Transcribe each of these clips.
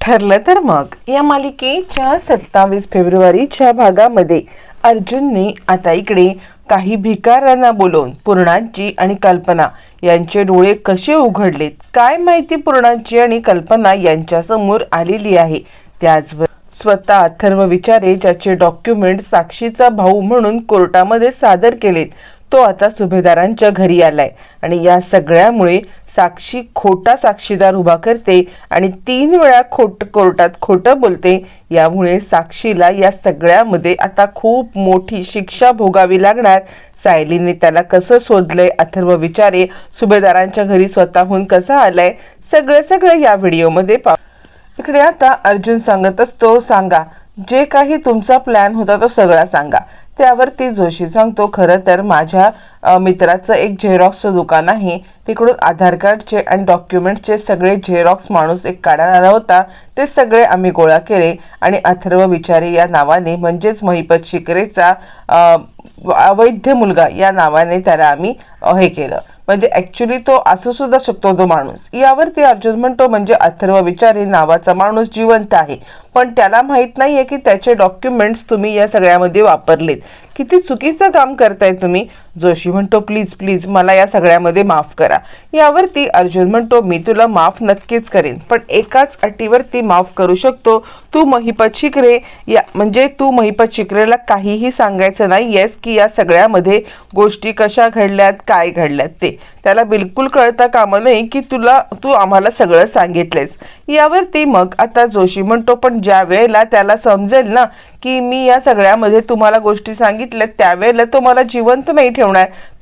ठरलं तर मग. या मालिकेच्या सत्तावीस फेब्रुवारीच्या भागामध्ये अर्जुनने आता इकडे काही भिकाऱ्यांना बोलवून पूर्णांची आणि कल्पना यांचे डोळे कसे उघडलेत? काय माहिती पूर्णांची आणि कल्पना यांच्यासमोर आलेली आहे? त्याचबरोबर स्वतः अथर्व विचारे ज्याचे डॉक्युमेंट साक्षीचा भाऊ म्हणून कोर्टामध्ये सादर केलेत तो आता सुभेदारांच्या घरी आलाय. आणि या सगळ्यामुळे साक्षी खोटा साक्षीदार उभा करते आणि तीन वेळा खोट कोर्टात खोटं बोलते. यामुळे साक्षीला या सगळ्यामध्ये आता खूप मोठी शिक्षा भोगावी लागणार. सायलीने त्याला कसं शोधलंय? अथर्व विचारे सुभेदारांच्या घरी स्वतःहून कसं आलंय? सगळं सगळं या व्हिडिओमध्ये पा इकडे आता अर्जुन सांगत असतो सांगा जे काही तुमचा प्लॅन होता तो सगळा सांगा. त्यावरती जोशी सांगतो खरं तर माझ्या मित्राचं एक झेरॉक्सचं दुकान आहे. तिकडून आधार कार्डचे आणि डॉक्युमेंट्सचे सगळे झेरॉक्स माणूस एक काढणारा आला होता. ते सगळे आम्ही गोळा केले आणि अथर्व विचारे या नावाने म्हणजेच महिपत शिकरेचा अवैध मुलगा या नावाने त्याला आम्ही हे केलं. म्हणजे ॲक्च्युली तो असू सुद्धा शकतो तो माणूस. यावरती अर्जुन म्हणतो म्हणजे अथर्व विचारे नावाचा माणूस जिवंत आहे. पण त्याला माहीत नाही आहे की त्याचे डॉक्युमेंट्स तुम्ही या सगळ्यामध्ये वापरलेत. किती चुकीचं काम करताय तुम्ही. जोशी म्हणतो प्लीज प्लीज मला या सगळ्यामध्ये माफ करा. यावरती अर्जुन म्हणतो मी तुला माफ नक्कीच करेन पण एकाच अटीवरती माफ करू शकतो. तू महिपत शिकरे या म्हणजे तू महिपत शिकरेला काहीही सांगायचं नाही येस की या सगळ्यामध्ये गोष्टी कशा घडल्यात काय घडल्यात ते. त्याला बिलकुल कळता कामा नये की तुला तू आम्हाला सगळं सांगितलेस यावरती मग आता जोशी म्हणतो पण ज्या वेळेला त्याला समजेल ना की मी या सगळ्यामध्ये तुम्हाला गोष्टी सांगितल्या त्यावेळेला तो मला जिवंत नाही ठेवणार.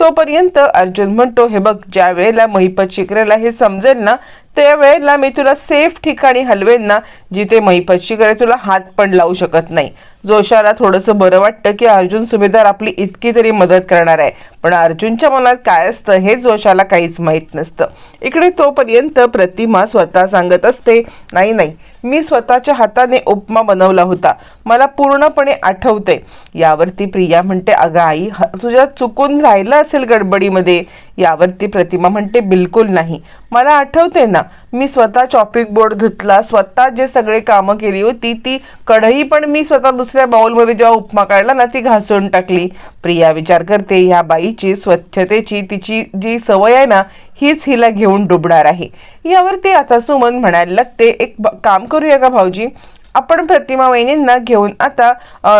तोपर्यंत अर्जुन म्हणतो हे बघ ज्या वेळेला महिपत शिकरेला हे समजेल ना त्यावेळेला मी तुला सेफ ठिकाणी हलवेन ना जिथे महिपत शिकरे तुला हात पण लावू शकत नाही. जोशाला थोडंसं बरं वाटतं की अर्जुन सुभेदार आपली इतकी तरी मदत करणार आहे. पण अर्जुनच्या मनात काय असतं हे जोशाला काहीच माहीत नसतं. इकडे तोपर्यंत प्रतिमा स्वतः सांगत असते नाही नाही मी स्वतःच्या हाताने उपमा बनवला होता. मला पूर्णपणे आठवते यावरती प्रिया म्हणते अगं आई तुझ्या चुकून राहिलं असेल गडबडीमध्ये. यावरती प्रतिमा म्हणते बिलकुल नाही. मला आठवते ना मी स्वतः चॉपिंग बोर्ड धुतला स्वतः जे सगळे कामं केली होती ती कढई पण मी स्वतः दुसऱ्या बाऊलमध्ये जेव्हा उपमा काढला ना ती घासून टाकली. प्रिया विचार करते ह्या बाईची स्वच्छतेची तिची जी सवय आहे ना हीच हिला घेऊन डुबणार आहे. यावरती आता सुमन म्हणायला लागते एक ब- काम करूया का भाऊजी? आपण प्रतिमा वहिनींना घेऊन आता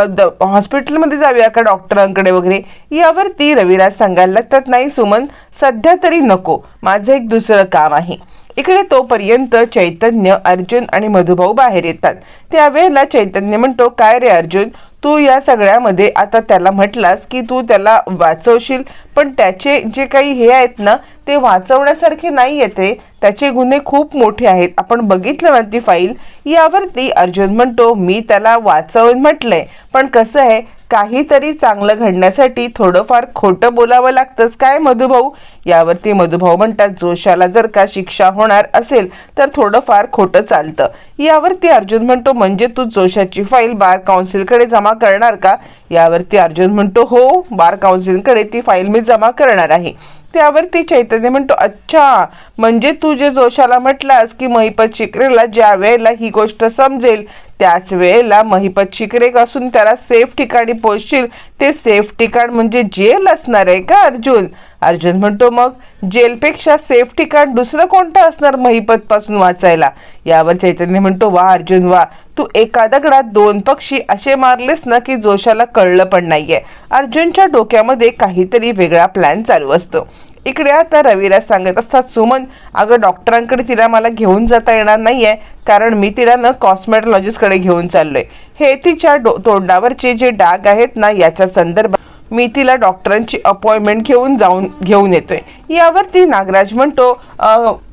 द- हॉस्पिटलमध्ये जाऊया का डॉक्टरांकडे वगैरे? यावरती रविराज सांगायला लागतात नाही सुमन सध्या तरी नको. माझं एक दुसरं काम आहे. इकडे तोपर्यंत चैतन्य अर्जुन आणि मधुभाऊ बाहेर येतात. त्यावेळेला चैतन्य म्हणतो काय रे अर्जुन तू या सगळ्यामध्ये आता त्याला म्हटलास की तू त्याला वाचवशील पण त्याचे जे काही हे आहेत ना ते वाचवण्यासारखे नाही येते त्याचे गुन्हे खूप मोठे आहेत. आपण बघितलं ना ती फाईल. यावरती अर्जुन म्हणतो मी त्याला वाचवून म्हटलंय पण कसं आहे काहीतरी चांगलं घडण्यासाठी थोडंफार खोटं बोलावं लागतंच. काय मधुभाऊ? यावरती मधुभाऊ म्हणतात जोशाला जर का शिक्षा होणार असेल तर थोडंफार खोटं चालतं. यावरती अर्जुन म्हणतो म्हणजे तू जोशाची फाईल बार काउन्सिलकडे जमा करणार का? यावरती अर्जुन म्हणतो हो बार काउन्सिलकडे ती फाईल मी जमा करणार आहे. त्यावरती चैतन्य म्हणतो अच्छा म्हणजे तू जे जोशाला म्हटलास की महिपत शिकरेला ज्या वेळेला ही गोष्ट समजेल त्याच वेळेला महिपत शिकरे असून त्याला सेफ ठिकाणी पोहोचशील ते सेफ ठिकाण म्हणजे जेल असणार आहे का अर्जुन? अर्जुन म्हणतो मग जेलपेक्षा सेफ ठिकाण दुसरं कोणतं असणार महिपत पासून वाचायला? यावर चैतन्य म्हणतो वा अर्जुन वा. तू एका दगडात दोन पक्षी असे मारलेस ना की जोशाला कळलं पण नाहीये. अर्जुनच्या डोक्यामध्ये काहीतरी वेगळा प्लॅन चालू असतो. इकडे आता रविराज सांगत असतात सुमन अगं डॉक्टरांकडे तिला मला घेऊन जाता येणार नाहीये कारण मी तिला ना कॉस्मेटॉलॉजिस्टकडे घेऊन चाललोय. हे तिच्या डो तोंडावरचे जे डाग आहेत ना याच्या संदर्भात मी तिला डॉक्टरांची अपॉइंटमेंट घेऊन जाऊन घेऊन येतोय. यावरती नागराज म्हणतो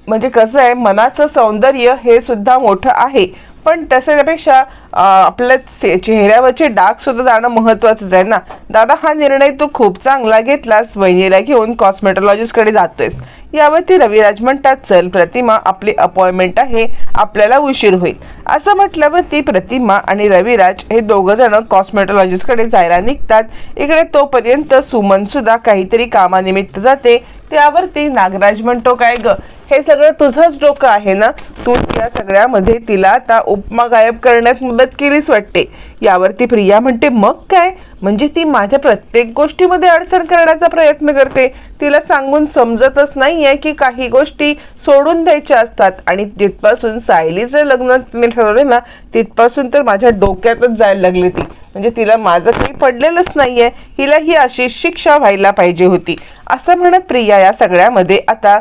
म्हणजे कसं आहे मनाचं सौंदर्य हे सुद्धा मोठं आहे. पण तशापेक्षा आपल्या से- चेहऱ्यावरचे डाग सुद्धा जाणं महत्वाचंच आहे ना. दादा हा निर्णय तू खूप चांगला घेतलास. वहिनीला घेऊन कॉस्मेटॉलॉजिस्टकडे जातोयस. यावरती रविराज म्हणतात चल प्रतिमा आपली अपॉइंटमेंट आहे. आपल्याला उशीर होईल. असं म्हटल्यावर ती प्रतिमा आणि रविराज हे दोघं जण कॉस्मेटॉलॉजिस्टकडे जायला निघतात. इकडे तोपर्यंत सुमन सुद्धा काहीतरी कामानिमित्त जाते. त्यावरती नागराज म्हणतो काय ग? हे सगळं तुझंच डोकं आहे ना? तू या सगळ्यामध्ये तिला आता उपमा गायब करण्यात मदत केलीच वाटते. यावरती प्रिया म्हणते मग काय? म्हणजे ती माझ्या प्रत्येक गोष्टीमध्ये अडचण करण्याचा प्रयत्न करते. तिला सांगून समजतच नाही आहे की काही गोष्टी सोडून द्यायच्या असतात. आणि जिथपासून सायलीचं लग्न तिने ठरवले ना तिथपासून तर माझ्या डोक्यातच जायला लागली ती. म्हणजे तिला माझं काही पडलेलंच नाही आहे हिला ही अशी शिक्षा व्हायला पाहिजे होती. असं म्हणत प्रिया या सगळ्यामध्ये आता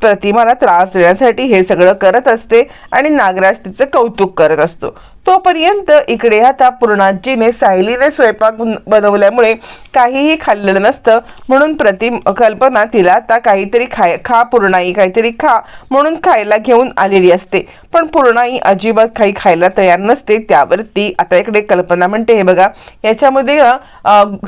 प्रति भीमाला त्रास देण्यासाठी हे सगळं करत असते आणि नागराज तिचं कौतुक करत असतो. तोपर्यंत इकडे आता पूर्णाजीने सायलीने स्वयंपाक बन- बनवल्यामुळे काहीही खाल्लेलं नसतं. म्हणून प्रति कल्पना तिला आता काहीतरी खाय खा पूर्णाई काहीतरी खा म्हणून खायला घेऊन आलेली असते. पण पूर्णाई अजिबात काही खायला तयार नसते. त्यावरती आता इकडे कल्पना म्हणते हे बघा याच्यामध्ये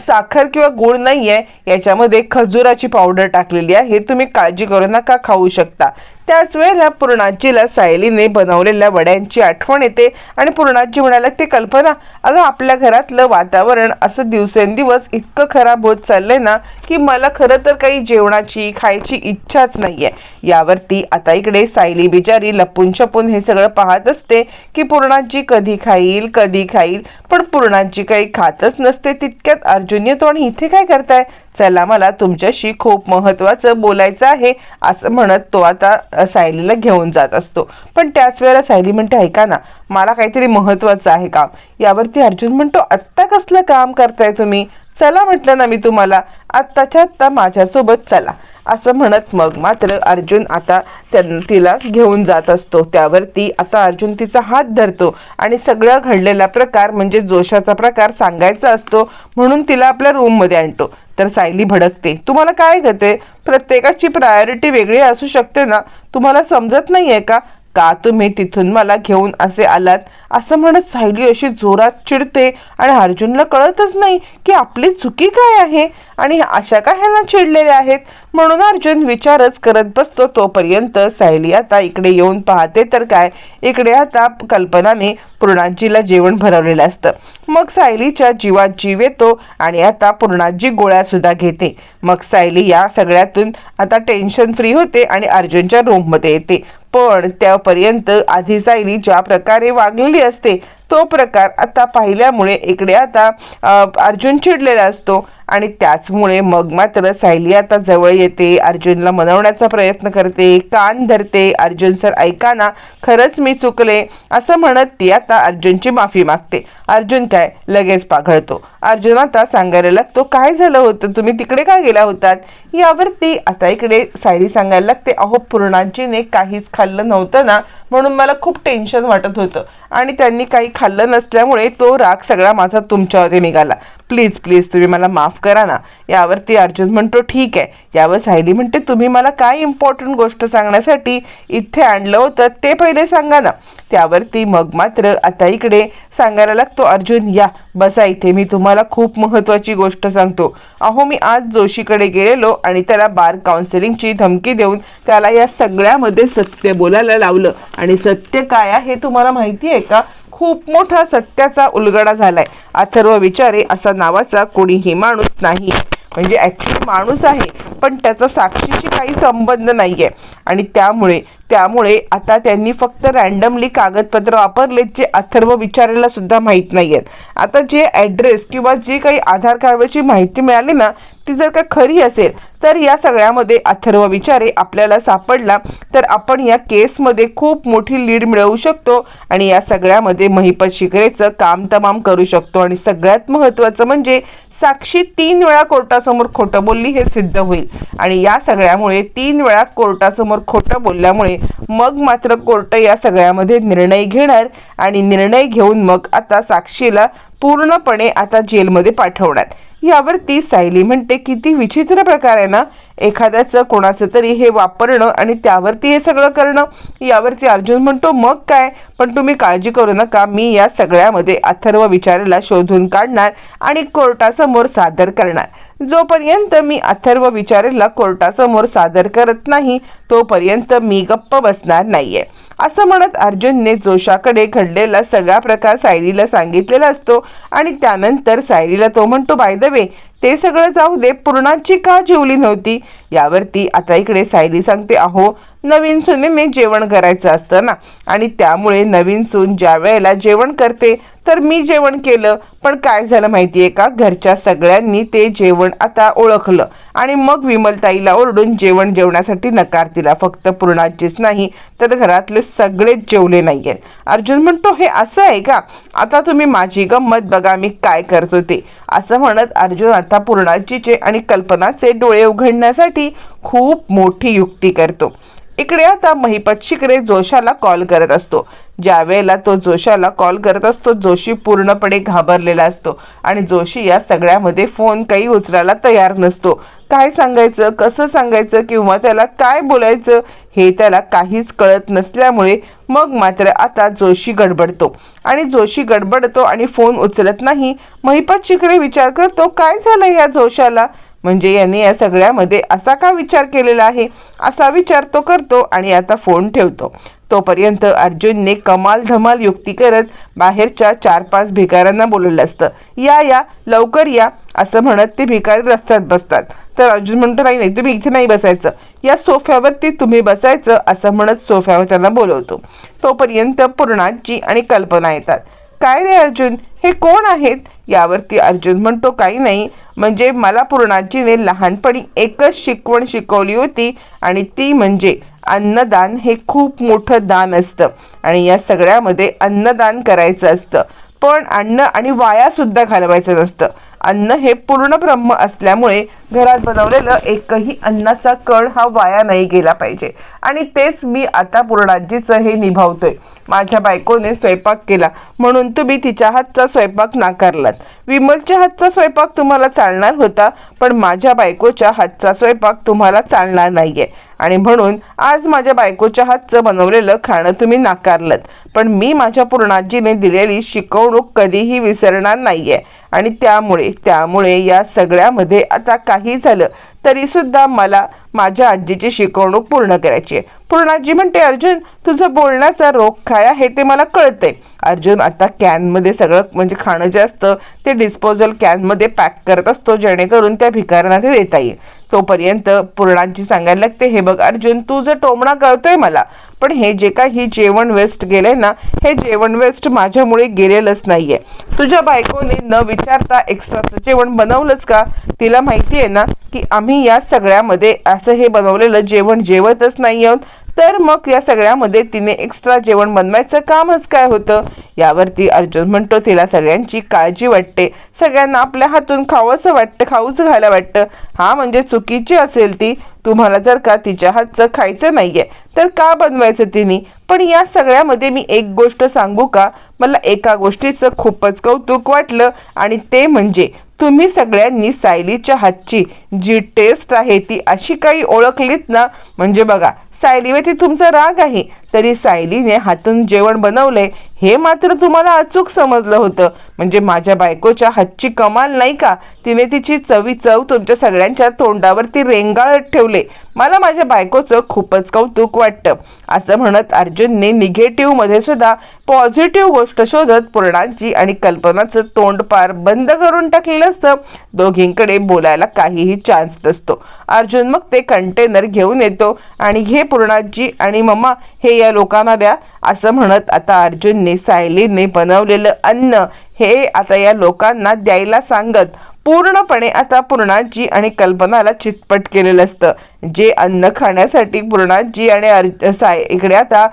साखर किंवा गुळ आहे याच्यामध्ये खजुराची पावडर टाकलेली आहे. तुम्ही काळजी करू नका खाऊ शकता. त्याच वेळेला पूर्णाजीला सायलीने बनवलेल्या वड्यांची आठवण येते आणि पूर्णाजी म्हणाला ते कल्पना अगं आपल्या घरातलं वातावरण असं दिवसेंदिवस इतकं खराब होत चाललंय ना की मला खरं तर काही जेवणाची खायची इच्छाच नाहीये. यावरती आता इकडे सायली बिचारी लपून छपून हे सगळं पाहत असते की पूर्णाजी कधी खाईल कधी खाईल. पण पूर्णाजी काही खातच नसते तितक्यात अर्जुन येतो आणि इथे काय करताय? चला मला तुमच्याशी खूप महत्त्वाचं बोलायचं आहे असं म्हणत तो आता सायलीला घेऊन जात असतो. पण त्याच वेळेला सायली म्हणते ऐका ना मला काहीतरी महत्त्वाचं आहे काम. यावरती अर्जुन म्हणतो आत्ता कसलं काम करताय तुम्ही? चला म्हटलं ना मी तुम्हाला. आत्ताच्या आत्ता माझ्यासोबत चला. असं म्हणत मग मात्र अर्जुन आता त्यां तिला घेऊन जात असतो. त्यावरती आता अर्जुन तिचा हात धरतो आणि सगळं घडलेला प्रकार म्हणजे जोशाचा प्रकार सांगायचा असतो म्हणून तिला आपल्या रूममध्ये आणतो. तर सायली भडकते. तुम्हाला काय गते प्रत्येकाची प्रायोरिटी वेगळी असू शकते ना. तुम्हाला समजत नाही आहे का? का तुम्ही तिथून मला घेऊन असे आलात? असं म्हणत सायली अशी जोरात चिडते आणि अर्जुनला कळतच नाही की आपली चुकी काय आहे आणि अशा का ह्यांना चिडलेल्या आहेत? म्हणून अर्जुन विचारच करत बसतो. तोपर्यंत सायली आता इकडे येऊन पाहते तर काय? इकडे आता कल्पनाने पूर्णाजीला जेवण भरवलेलं असतं. मग सायलीच्या जीवात जीव येतो आणि आता पूर्णाजी गोळ्या सुद्धा घेते. मग सायली या सगळ्यातून आता टेन्शन फ्री होते आणि अर्जुनच्या रूममध्ये येते. पण त्यापर्यंत आधी सायली ज्या प्रकारे वागलेली असते तो प्रकार आता पाहिल्यामुळे इकडे आता अर्जुन चिडलेला असतो. आणि त्याचमुळे मग मात्र सायली आता जवळ येते अर्जुनला मनवण्याचा प्रयत्न करते कान धरते अर्जुन सर ऐका ना खरंच मी चुकले असं म्हणत ती आता अर्जुनची माफी मागते. अर्जुन काय? लगेच पाघळतो. अर्जुन आता सांगायला लागतो काय झालं होतं? तुम्ही तिकडे का गेला होतात? यावरती आता इकडे सायली सांगायला लागते अहो पूर्णाजीने काहीच खाल्लं नव्हतं ना म्हणून मला खूप टेन्शन वाटत होतं. आणि त्यांनी काही खाल्लं नसल्यामुळे तो राग सगळा माझा तुमच्यावरती निघाला. प्लीज प्लीज तुम्ही मला माफ करा ना. यावरती अर्जुन म्हणतो ठीक आहे. यावर सायली म्हणते तुम्ही मला काय इम्पॉर्टंट गोष्ट सांगण्यासाठी इथे आणलं होतं ते पहिले सांगा ना. त्यावरती मग मात्र आता इकडे सांगायला लागतो अर्जुन या बसा इथे मी तुम्हाला खूप महत्वाची गोष्ट सांगतो. अहो मी आज जोशीकडे गेलेलो आणि त्याला बार काउन्सिलिंगची धमकी देऊन त्याला या सगळ्यामध्ये सत्य बोलायला लावलं. आणि सत्य काय आहे तुम्हाला माहिती आहे का? खूप मोठा सत्याचा उलगडा झालाय. अथर्व विचारे असा नावाचा कोणीही माणूस नाही. म्हणजे ॲक्च्युली माणूस आहे पण त्याचा साक्षीशी काही संबंध नाही आहे आणि त्यामुळे त्यामुळे आता त्यांनी फक्त रॅन्डमली कागदपत्र वापरलेत जे अथर्व विचारायला सुद्धा माहीत आहेत आता जे ॲड्रेस किंवा जे काही आधार कार्डवरची माहिती मिळाली ना ती जर का खरी असेल तर या सगळ्यामध्ये अथर्व विचारे आपल्याला सापडला तर आपण या केसमध्ये खूप मोठी लीड मिळवू शकतो आणि या सगळ्यामध्ये महिपत शिकरेचं काम तमाम करू शकतो. आणि सगळ्यात महत्त्वाचं म्हणजे साक्षी तीन वेळा कोर्टासमोर खोटं बोलली हे सिद्ध होईल. आणि या सगळ्यामुळे तीन वेळा कोर्टासमोर खोटं बोलल्यामुळे मग मात्र कोर्ट या सगळ्यामध्ये निर्णय घेणार आणि निर्णय घेऊन मग आता साक्षीला पूर्णपणे आता जेलमध्ये पाठवणार. यावरती सायली म्हणते किती विचित्र प्रकार आहे ना एखाद्याचं कोणाचं तरी हे वापरणं आणि त्यावरती हे सगळं करणं यावरती अर्जुन म्हणतो मग काय? पण तुम्ही काळजी करू नका मी या सगळ्यामध्ये अथर्व विचाराला शोधून काढणार आणि कोर्टासमोर सादर करणार. जोपर्यंत मी अथर्व विचारेला कोर्टासमोर सादर करत नाही तोपर्यंत मी गप्प बसणार नाहीये. असं म्हणत अर्जुनने जोशाकडे घडलेला सगळा प्रकार सायलीला सांगितलेला असतो आणि त्यानंतर सायलीला तो म्हणतो बाय द वे ते सगळं जाऊ दे पूर्णाची का जेवली नव्हती? यावरती आता इकडे सायली सांगते अहो नवीन मी जेवण करायचं असतं ना आणि त्यामुळे नवीन सून ज्या वेळेला जेवण करते तर मी जेवण केलं. पण काय झालं माहिती आहे का? घरच्या सगळ्यांनी ते जेवण आता ओळखलं. आणि मग विमलताईला ओरडून जेवण जेवण्यासाठी नकार दिला. फक्त पूर्णाचीच नाही तर घरातले सगळेच जेवले नाहीये अर्जुन म्हणतो हे असं आहे का? आता तुम्ही माझी गंमत बघा मी काय करतो ते. असं म्हणत अर्जुन आता पूर्णाचीचे आणि कल्पनाचे डोळे उघडण्यासाठी खूप मोठी युक्ती करतो. इकडे आता महिपत शिकरे जोशाला कॉल करत असतो. ज्या वेळेला तो जोशाला कॉल करत असतो जोशी पूर्णपणे घाबरलेला असतो आणि जोशी या सगळ्यामध्ये फोन काही उचलायला तयार नसतो. काय सांगायचं कसं सांगायचं किंवा त्याला काय बोलायचं हे त्याला काहीच कळत नसल्यामुळे मग मात्र आता जोशी गडबडतो. आणि जोशी गडबडतो आणि फोन उचलत नाही महिपत शिखरे विचार करतो काय झालं या जोशाला? म्हणजे याने या सगळ्यामध्ये असा का विचार केलेला आहे? असा विचार तो करतो आणि आता फोन ठेवतो. तोपर्यंत अर्जुनने कमाल धमाल युक्ती करत बाहेरच्या चार पाच भिकाऱ्यांना बोलवलं असतं. या या लवकर या असं म्हणत ते भिकारी रस्त्यात बसतात. तर अर्जुन म्हणतो नाही नाही तुम्ही इथे नाही बसायचं. या सोफ्यावरती तुम्ही बसायचं असं म्हणत सोफ्यावर त्यांना बोलवतो. तोपर्यंत पूर्णाजी आणि कल्पना येतात. काय रे अर्जुन? हे कोण आहेत? यावरती अर्जुन म्हणतो काही नाही. म्हणजे मला पूर्णाजीने लहानपणी एकच शिकवण शिकवली होती आणि ती म्हणजे अन्नदान हे खूप मोठं दान असतं आणि या सगळ्यामध्ये अन्नदान करायचं असतं. पण अन्न आणि वाया सुद्धा घालवायचं नसतं. अन्न हे पूर्ण ब्रह्म असल्यामुळे घरात बनवलेलं एकही अन्नाचा कण हा वाया नाही गेला पाहिजे. आणि तेच मी आता पूर्णाजीचं हे निभावतोय. माझ्या बायकोने स्वयंपाक केला. म्हणून तुम्ही तिच्या हातचा स्वयंपाक नाकारलात. विमलच्या हातचा स्वयंपाक तुम्हाला चालणार होता पण माझ्या बायकोच्या हातचा स्वयंपाक तुम्हाला चालणार नाहीये. आणि म्हणून आज माझ्या बायकोच्या हातचं बनवलेलं खाणं तुम्ही नाकारलं पण मी माझ्या पूर्णाजीने दिलेली शिकवणूक कधीही विसरणार नाहीये. आणि त्यामुळे त्यामुळे या सगळ्यामध्ये आता काही झालं तरी सुद्धा मला माझ्या आजीची शिकवणूक पूर्ण करायची आहे. पूर्णाजी म्हणते अर्जुन तुझं बोलण्याचा रोग काय आहे ते मला कळतंय. अर्जुन आता कॅनमध्ये सगळं म्हणजे खाणं जे असतं ते डिस्पोजल कॅनमध्ये पॅक करत असतो जेणेकरून त्या भिकाऱ्यांना ते देता येईल. तोपर्यंत पूर्णांची सांगायला लागते हे बघ अर्जुन तू जर टोमणा कळतोय मला पण हे जे काही जेवण वेस्ट गेलंय ना हे जेवण वेस्ट माझ्यामुळे गेलेलंच नाहीये. तुझ्या बायकोने न विचारता एक्स्ट्राचं जेवण बनवलंच का? तिला माहिती आहे ना की आम्ही या सगळ्यामध्ये असं हे बनवलेलं जेवण जेवतच नाही आहोत. तर मग या सगळ्यामध्ये तिने एक्स्ट्रा जेवण बनवायचं कामच काय होतं? यावरती अर्जुन म्हणतो तिला सगळ्यांची काळजी वाटते. सगळ्यांना आपल्या हातून खावंसं वाटतं खाऊच घायला वाटतं. हा म्हणजे चुकीची असेल ती. तुम्हाला जर का तिच्या हातचं खायचं नाहीये तर का बनवायचं तिने? पण या सगळ्यामध्ये मी एक गोष्ट सांगू का? मला एका गोष्टीचं खूपच कौतुक वाटलं आणि ते म्हणजे तुम्ही सगळ्यांनी सायलीच्या हातची जी टेस्ट आहे ती अशी काही ओळखलीत ना? म्हणजे बघा सायलीवरती तुमचा राग आहे. तरी सायलीने हातून जेवण बनवले हे मात्र तुम्हाला अचूक समजलं होतं. म्हणजे माझ्या बायकोच्या हातची कमाल नाही का? तिने तिची चवी चव तुमच्या सगळ्यांच्या तोंडावरती रेंगाळत ठेवले. मला माझ्या बायकोचं खूपच कौतुक वाटतं. असं म्हणत अर्जुनने निगेटिव्हमध्ये सुद्धा पॉझिटिव्ह गोष्ट शोधत पूर्णांची आणि कल्पनाचं तोंड पार बंद करून टाकलेलं असतं. दोघींकडे बोलायला काहीही चान्स नसतो. अर्जुन मग ते कंटेनर घेऊन येतो आणि घे पूर्णाजी आणि मम्मा हे या लोकांना द्या. असं म्हणत आता अर्जुनने सायलीने बनवलेलं अन्न हे आता या लोकांना द्यायला सांगत पूर्णपणे आता पूर्णाजी आणि कल्पनाला चितपट केलेलं असतं. जे अन्न खाण्यासाठी पूर्णाजी आणि अर्ज साय इकडे आता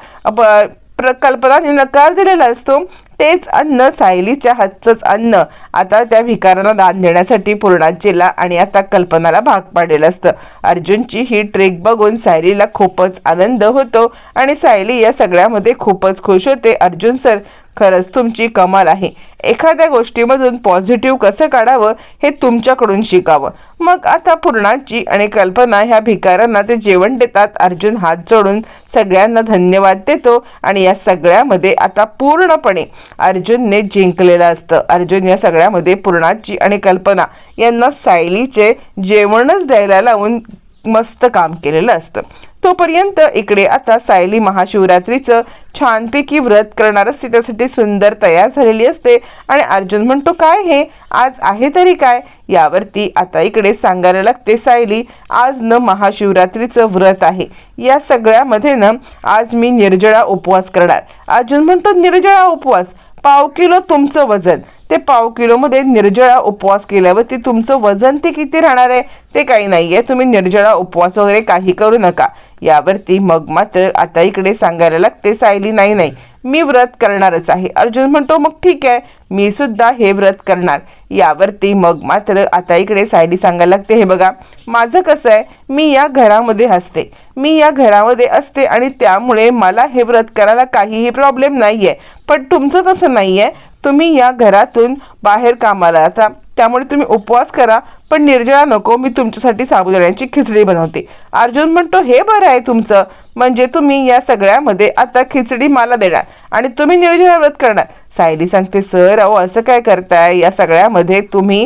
कल्पनाने नकार दिलेला असतो. तेच अन्न सायलीच्या हातचंच अन्न. आता त्या भिकारांना दान देण्यासाठी पूर्णाजीला आणि आता कल्पनाला भाग पाडेल असतं. अर्जुनची ही ट्रेक बघून सायलीला खूपच आनंद होतो आणि सायली या सगळ्यामध्ये खूपच खुश होते. अर्जुन सर खरंच तुमची कमाल आहे. एखाद्या गोष्टीमधून पॉझिटिव्ह कसं काढावं हे तुमच्याकडून शिकावं. मग आता पूर्णाची आणि कल्पना ह्या भिकाऱ्यांना ते जेवण देतात. अर्जुन हात जोडून सगळ्यांना धन्यवाद देतो आणि या सगळ्यामध्ये आता पूर्णपणे अर्जुनने जिंकलेलं असतं. अर्जुन या सगळ्यामध्ये पूर्णाची आणि कल्पना यांना सायलीचे जेवणच द्यायला लावून मस्त काम केलेलं असतं. तोपर्यंत इकडे आता सायली महाशिवरात्रीचं छानपैकी व्रत करणार असते त्यासाठी सुंदर तयार झालेली असते. आणि अर्जुन म्हणतो काय हे? आज आहे तरी काय? यावरती आता इकडे सांगायला लागते सायली आज न महाशिवरात्रीचं व्रत आहे. या सगळ्यामध्ये ना आज मी निर्जळा उपवास करणार. अर्जुन म्हणतो निर्जळा उपवास? पाव किलो तुमचं वजन. ते पाव किलोमध्ये निर्जळा उपवास केल्यावरती तुमचं वजन ते किती राहणार आहे ते काही नाहीये. तुम्ही निर्जळा उपवास वगैरे काही करू नका. यावरती मग मात्र आता इकडे सांगायला लागते सायली नाही नाही. मी व्रत करणारच आहे. अर्जुन म्हणतो मग ठीक आहे. मी सुद्धा हे व्रत करणार. यावरती मग मात्र आता इकडे सायली सांगायला लागते हे बघा माझं कसं आहे? मी या घरामध्ये असते. मी या घरामध्ये असते आणि त्यामुळे मला हे व्रत करायला काहीही प्रॉब्लेम नाही आहे पण तुमचं तसं नाही आहे तुम्ही या घरातून बाहेर कामाला आता त्यामुळे तुम्ही उपवास करा पण निर्जळा नको मी तुमच्यासाठी साबुदाण्याची खिचडी बनवते. अर्जुन म्हणतो हे बरं आहे तुमचं. म्हणजे तुम्ही या सगळ्यामध्ये आता खिचडी मला देणार आणि तुम्ही निर्जळा व्रत करणार. सायली सांगते सर अहो असं काय करताय? या सगळ्यामध्ये तुम्ही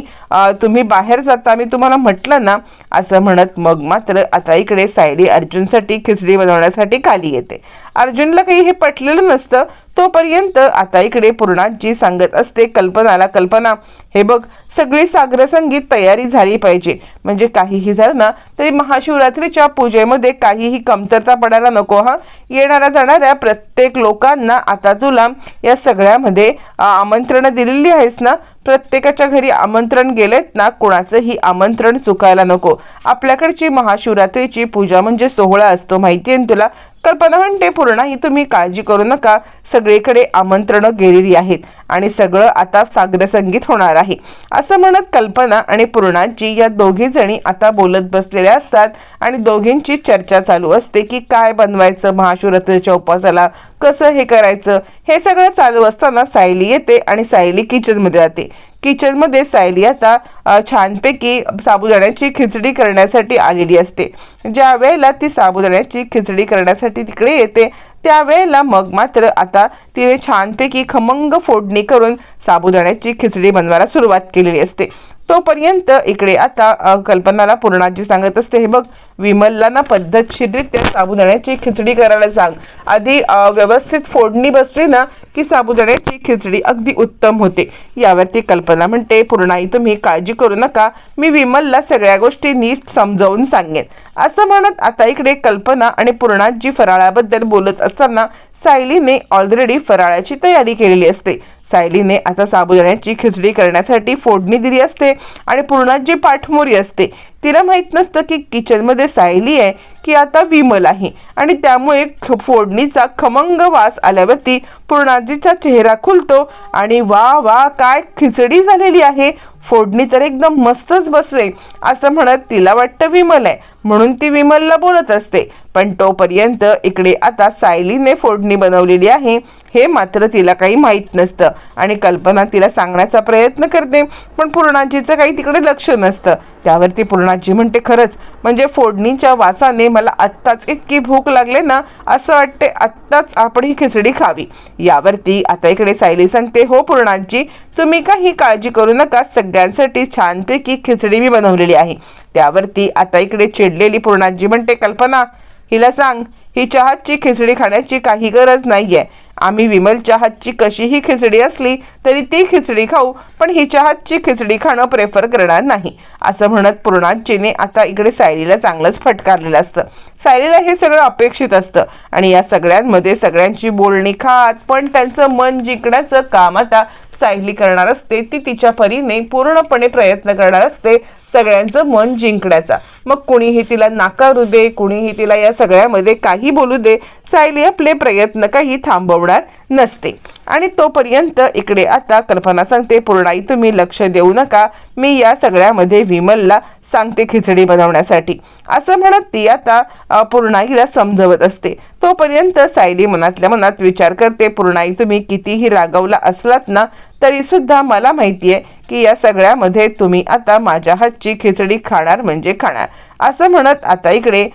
तुम्ही बाहेर जाता. मी तुम्हाला म्हटलं ना असं म्हणत मग मात्र आता इकडे सायली अर्जुनसाठी खिचडी बनवण्यासाठी खाली येते. अर्जुनला काही हे पटलेलं नसतं. तोपर्यंत आता इकडे पूर्णाजी सांगत असते कल्पनाला कल्पना हे बघ सगळी सागर संगीत तयारी झाली पाहिजे. म्हणजे काहीही झालं ना तरी महाशिवरात्रीच्या पूजेमध्ये काहीही कमतरता पडायला नको हा? येणाऱ्या जाणाऱ्या प्रत्येक लोकांना आता तुला या सगळ्यामध्ये आमंत्रण दिलेली आहेस ना प्रत्येकाच्या घरी आमंत्रण गेलेत ना कोणाचंही आमंत्रण चुकायला नको. आपल्याकडची महाशिवरात्रीची पूजा म्हणजे सोहळा असतो माहिती आहे ना तुला? कल्पना म्हणते पूर्ण ही तुम्ही काळजी करू नका. सगळीकडे आमंत्रणं गेलेली आहेत आणि सगळं आता सागर संगीत होणार आहे. असं म्हणत कल्पना आणि पूर्णाची या दोघी जणी आता बोलत बसलेल्या असतात आणि दोघींची चर्चा चालू असते की काय बनवायचं महाशिवरात्रीच्या उपवासाला कसं हे करायचं हे सगळं चालू असताना सायली येते आणि सायली किचनमध्ये जाते. किचनमध्ये सायली आता छानपैकी साबुदाण्याची खिचडी करण्यासाठी आलेली असते. ज्या वेळेला ती साबुदाण्याची खिचडी करण्यासाठी तिकडे येते त्यावेळेला मग मात्र आता तिने छानपैकी खमंग फोडणी करून साबुदाण्याची खिचडी बनवायला सुरुवात केलेली असते. तोपर्यंत इकडे आता कल्पनाला पूर्णाजी सांगत असते हे बघ विमलला ना पद्धतशीररित्या साबुदाण्याची खिचडी करायला सांग. आधी व्यवस्थित फोडणी बसली ना की साबुदाण्याची खिचडी अगदी उत्तम होते. यावरती कल्पना म्हणते पूर्णाई तुम्ही काळजी करू नका. मी विमलला सगळ्या गोष्टी नीट समजावून सांगेन. असं म्हणत आता इकडे कल्पना आणि पूर्णाजी फराळाबद्दल बोलत असताना सायलीने ऑलरेडी फराळाची तयारी केलेली असते. सायलीने आता साबुदाण्याची खिचडी करण्यासाठी फोडणी दिली असते आणि पूर्णाची पाठमोरी असते. तिला माहीत नसतं की किचनमध्ये सायली आहे की आता विमल आहे. आणि त्यामुळे फोडणीचा खमंग वास आल्यावरती पूर्णाजीचा चेहरा खुलतो आणि वा वा काय खिचडी झालेली आहे. फोडणी तर एकदम मस्तच बसले असं म्हणत तिला वाटतं विमल आहे. म्हणून ती विमलला बोलत असते पण तोपर्यंत इकडे आता सायलीने फोडणी बनवलेली आहे हे मात्र तिला काही माहीत नसतं आणि कल्पना तिला सांगण्याचा प्रयत्न करते पण पूर्णाजीचं काही तिकडे लक्ष नसतं. त्यावरती पूर्णाजी म्हणते खरंच म्हणजे फोडणीच्या वासाने मला आत्ताच इतकी भूक लागले ना असं वाटते आत्ताच आपण ही खिचडी खावी. यावरती आता इकडे सायली सांगते हो पूर्णाजी तुम्ही काही काळजी करू नका. सगळ्यांसाठी छानपैकी खिचडी मी बनवलेली आहे. त्यावरती आता इकडे चिडलेली पूर्णाजी म्हणते कल्पना हिला सांग ही चहाची खिचडी खाण्याची काही गरज नाहीये. आम्ही विमलच्या हातची कशीही खिचडी असली तरी ती खिचडी खाऊ पण हिच्या हातची खिचडी खाणं प्रेफर करणार नाही. असं म्हणत पूर्णाजीने आता इकडे सायलीला चांगलंच फटकारलेलं असतं. सायलीला हे सगळं अपेक्षित असतं आणि या सगळ्यांमध्ये सगळ्यांची बोलणी खात पण त्यांचं मन जिंकण्याचं काम आता सायली करणार असते ती तिच्या परीने पूर्णपणे प्रयत्न करणार असते सगळ्यांचं मन जिंकण्याचा. मग कुणीही तिला नाकारू दे कुणीही तिला या सगळ्यामध्ये काही बोलू दे सायली आपले प्रयत्न काही थांबवणार नसते. आणि तोपर्यंत इकडे आता कल्पना सांगते पूर्णाई तुम्ही लक्ष देऊ नका. मी या सगळ्यामध्ये विमलला सांगते खिचडी बनवण्यासाठी. असं म्हणत ती आता पूर्णाईला समजवत असते. तोपर्यंत सायली मनातल्या मनात विचार करते पूर्णाई तुम्ही कितीही रागवला असलात ना तरी सुद्धा मला माहिती आहे की या सगळ्यामध्ये तुम्ही आता माझ्या हातची खिचडी खाणार म्हणजे खाणार. असं म्हणत आता इकडे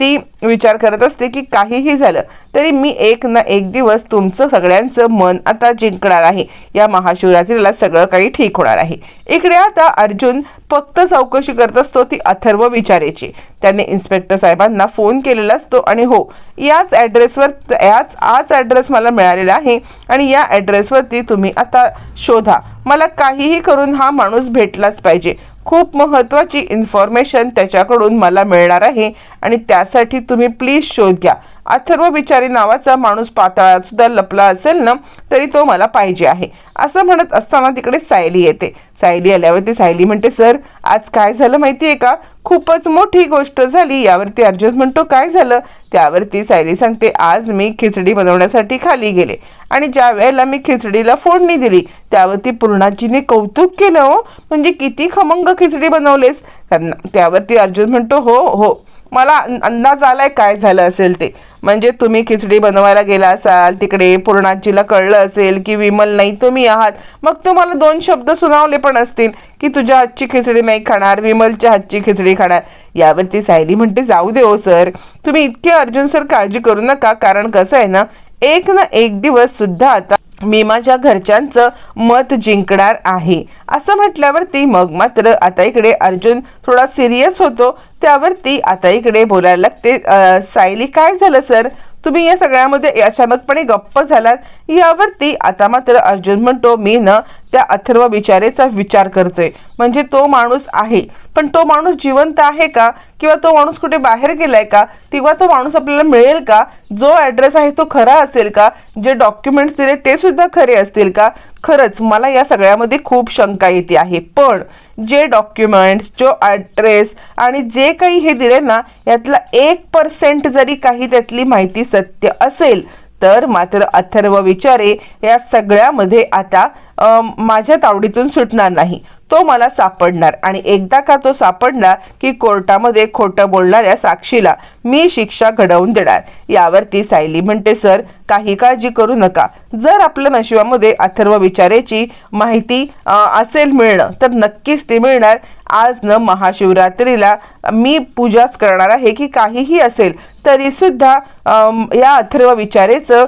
ती विचार करत असते की काहीही झालं तरी मी एक ना एक दिवस तुमचं सगळ्यांचं मन आता जिंकणार आहे. या महाशिवरात्रीला सगळं काही ठीक होणार आहे. इकडे आता अर्जुन फक्त चौकशी करत असतो ती अथर्व विचारेची. त्याने इन्स्पेक्टर साहेबांना फोन केलेला असतो आणि हो याच ॲड्रेसवर याच आज ॲड्रेस मला मिळालेला आहे आणि या ॲड्रेसवरती तुम्ही आता शोधा. मला काहीही करून हा माणूस भेटलाच पाहिजे. खूप महत्त्वाची इन्फॉर्मेशन त्याच्याकडून मला मिळणार आहे. आणि त्यासाठी तुम्ही प्लीज शोध घ्या. अथर्व बिचारी नावाचा माणूस पाताळात सुद्धा लपला असेल ना तरी तो मला पाहिजे आहे. असं म्हणत असताना तिकडे सायली येते. सायली आल्यावरती सायली म्हणते सर आज काय झालं माहिती आहे का? खूपच मोठी गोष्ट झाली. यावरती अर्जुन म्हणतो काय झालं? त्यावरती सायली सांगते आज मी खिचडी बनवण्यासाठी खाली गेले आणि ज्या वेळेला मी खिचडीला फोडणी दिली त्यावरती पूर्णाजीने कौतुक केलं हो म्हणजे किती खमंग खिचडी बनवलेस? त्यांना- त्यावरती अर्जुन म्हणतो हो हो मला अंदाज आलाय काय झालं असेल ते. म्हणजे तुम्ही खिचडी बनवायला गेला असाल तिकडे पूर्णाजीला कळलं असेल की विमल नाही तुम्ही आहात. मग तुम्हाला दोन शब्द सुनावले पण असतील की तुझ्या हातची खिचडी नाही खाणार विमलच्या हातची खिचडी खाणार. यावरती सायली म्हणते जाऊ दे हो सर. तुम्ही इतके अर्जुन सर काळजी करू नका कारण कसं आहे ना एक ना एक दिवस सुद्धा आता मी माझ्या घरच्यांचं मत जिंकणार आहे. असं म्हटल्यावरती मग मात्र आता इकडे अर्जुन थोडा सिरियस होतो. त्यावरती आता इकडे बोलायला लागते. सायली काय झालं सर? तुम्ही या सगळ्यामध्ये अचानकपणे गप्प झालात. यावरती आता मात्र अर्जुन म्हणतो मी ना त्या अथर्व विचारेचा विचार करतोय. म्हणजे तो माणूस आहे. पण तो माणूस जिवंत आहे का? किंवा तो माणूस कुठे बाहेर गेलाय का? किंवा तो माणूस आपल्याला मिळेल का? जो ॲड्रेस आहे तो खरा असेल का? जे डॉक्युमेंट्स दिले ते सुद्धा खरे असतील का? खरंच मला या सगळ्यामध्ये खूप शंका येते आहे. पण जे डॉक्युमेंट्स जो ॲड्रेस आणि जे काही हे दिले ना यातला एक पर्सेंट जरी काही त्यातली माहिती सत्य असेल तर मात्र अथर्व विचारे या सगळ्यामध्ये आता माझ्या तावडीतून सुटणार नाही. तो मला सापडणार. आणि एकदा का तो सापडला की कोर्टामध्ये खोटं बोलणाऱ्या साक्षीला मी शिक्षा घडवून देणार. यावरती सायली म्हणते सर काही काळजी करू नका. जर आपल्या नशिबामध्ये अथर्व विचारेची माहिती असेल मिळणं तर नक्कीच ती मिळणार. आज न महाशिवरात्रीला मी पूजाच करणार आहे की काहीही असेल तरी सुद्धा या अथर्व विचारेचं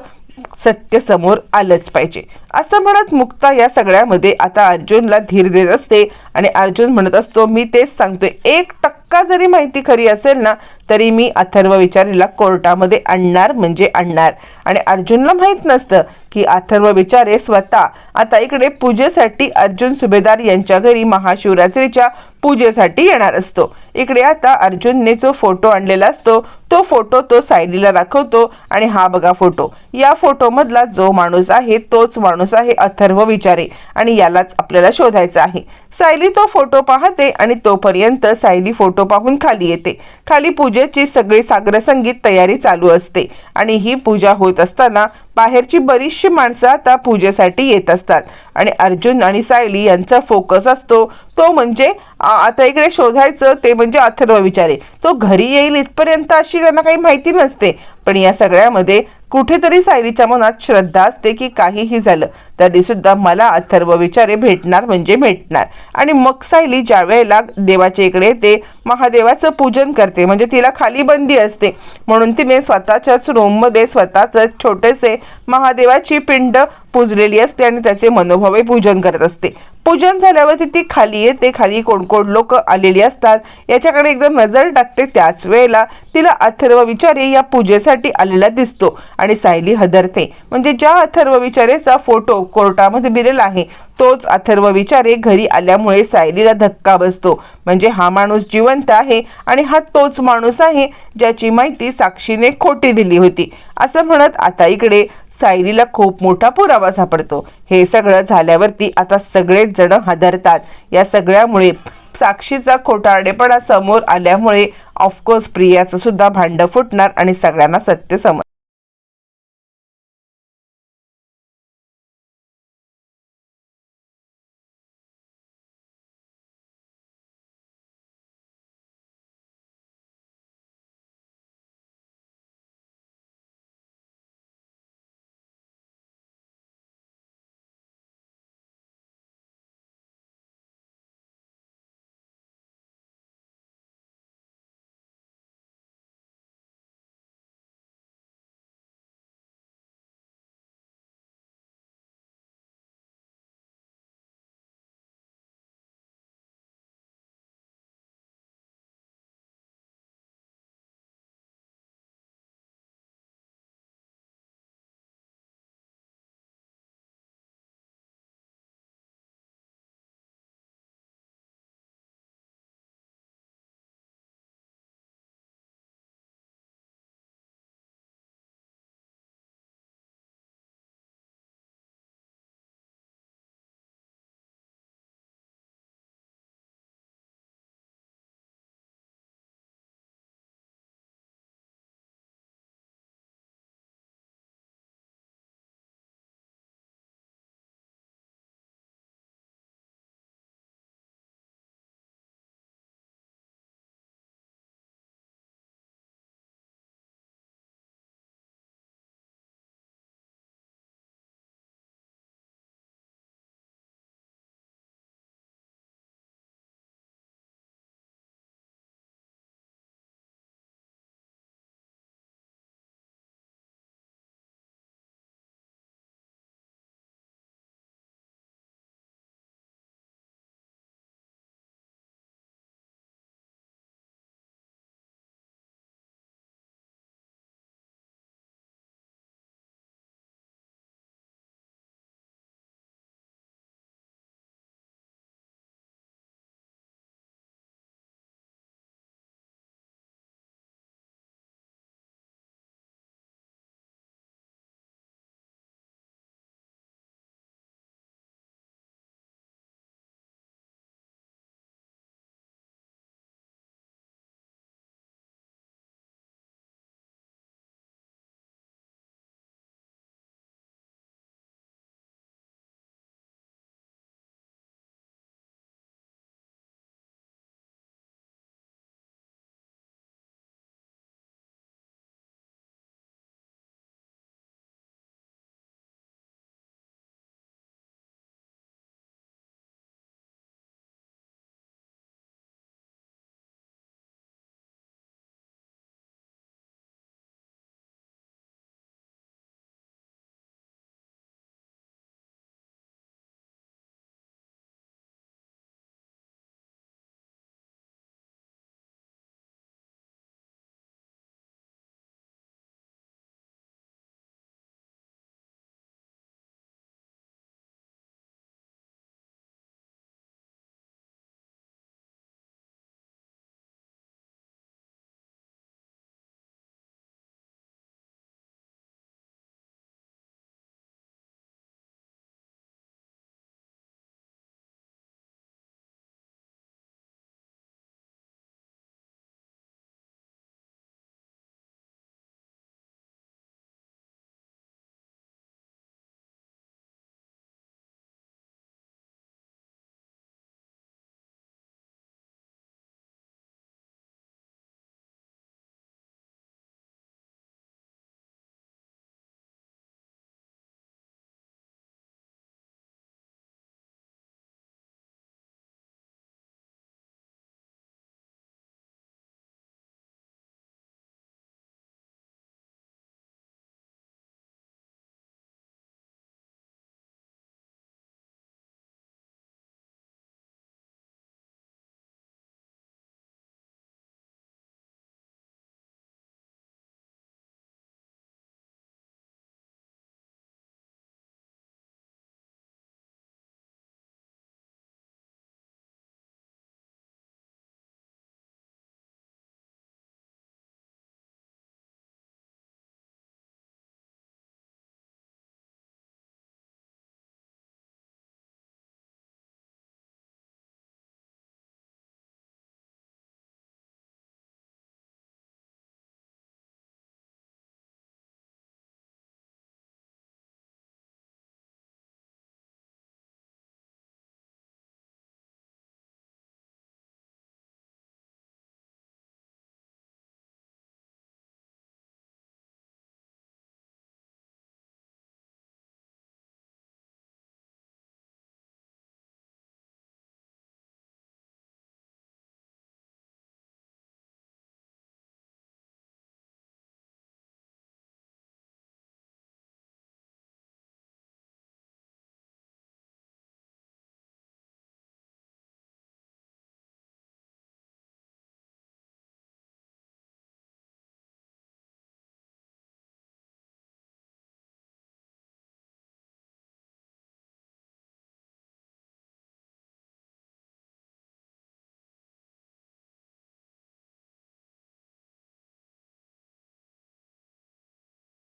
सत्य समोर आलंच पाहिजे. असं म्हणत मुक्ता या सगळ्यामध्ये आता अर्जुनला धीर देत असते आणि अर्जुन म्हणत असतो मी तेच सांगतोय. एक टक्का जरी माहिती खरी असेल ना तरी मी अथर्व विचारेला कोर्टामध्ये आणणार म्हणजे आणणार. आणि अर्जुनला माहीत नसतं की अथर्व विचारे स्वतः. आता इकडे पूजेसाठी अर्जुन सुभेदार यांच्या घरी महाशिवरात्रीच्या पूजेसाठी येणार असतो. इकडे आता अर्जुनने जो फोटो आणलेला असतो तो फोटो तो सायलीला दाखवतो आणि हा बघा फोटो. या फोटो मधला जो माणूस आहे तोच माणूस आहे अथर्व विचारे आणि यालाच आपल्याला शोधायचा आहे. सायली तो फोटो पाहते आणि तोपर्यंत सायली फोटो पाहून खाली येते. खाली पूजेची सगळी साग्रसंगीत तयारी चालू असते आणि ही पूजा होत असताना बाहेरची बरीचशी माणसं आता पूजेसाठी येत असतात. आणि अर्जुन आणि सायली यांचा फोकस असतो तो म्हणजे आता इकडे शोधायचं ते म्हणजे अथर्व विचारे. तो घरी येईल इथपर्यंत अशी त्यांना काही माहिती नसते. पण या सगळ्यामध्ये कुठेतरी सायलीच्या मनात श्रद्धा असते की काहीही झालं तरी सुद्धा मला अथर्व विचारे भेटणार म्हणजे भेटणार. आणि मग सायली ज्या वेळेला देवाच्या इकडे येते महादेवाचं पूजन करते म्हणजे तिला खाली बंदी असते. म्हणून तिने स्वतःच्याच रूममध्ये स्वतःच छोटेसे महादेवाची पिंड पूजलेली असते आणि त्याचे मनोभावे पूजन करत असते. पूजन झाल्यावरती ती खाली येते खाली कोण कोण लोक आलेली असतात. याच्याकडे एकदम नजर टाकते. त्याच वेळेला तिला अथर्व विचारे या पूजेसाठी आलेला दिसतो. आणि सायली हदरते. म्हणजे ज्या अथर्व विचारेचा फोटो कोर्टामध्ये दिलेला आहे तोच अथर्व विचारे घरी आल्यामुळे सायलीला धक्का बसतो. म्हणजे हा माणूस जिवंत आहे आणि हा तोच माणूस आहे ज्याची माहिती साक्षीने खोटी दिली होती. असं म्हणत आता इकडे सायलीला खूप मोठा पुरावा सापडतो. हे सगळं झाल्यावरती आता सगळेच जण हादरतात. या सगळ्यामुळे साक्षीचा खोटारडेपणा समोर आल्यामुळे ऑफकोर्स प्रियाचं सुद्धा भांडं फुटणार आणि सगळ्यांना सत्य समज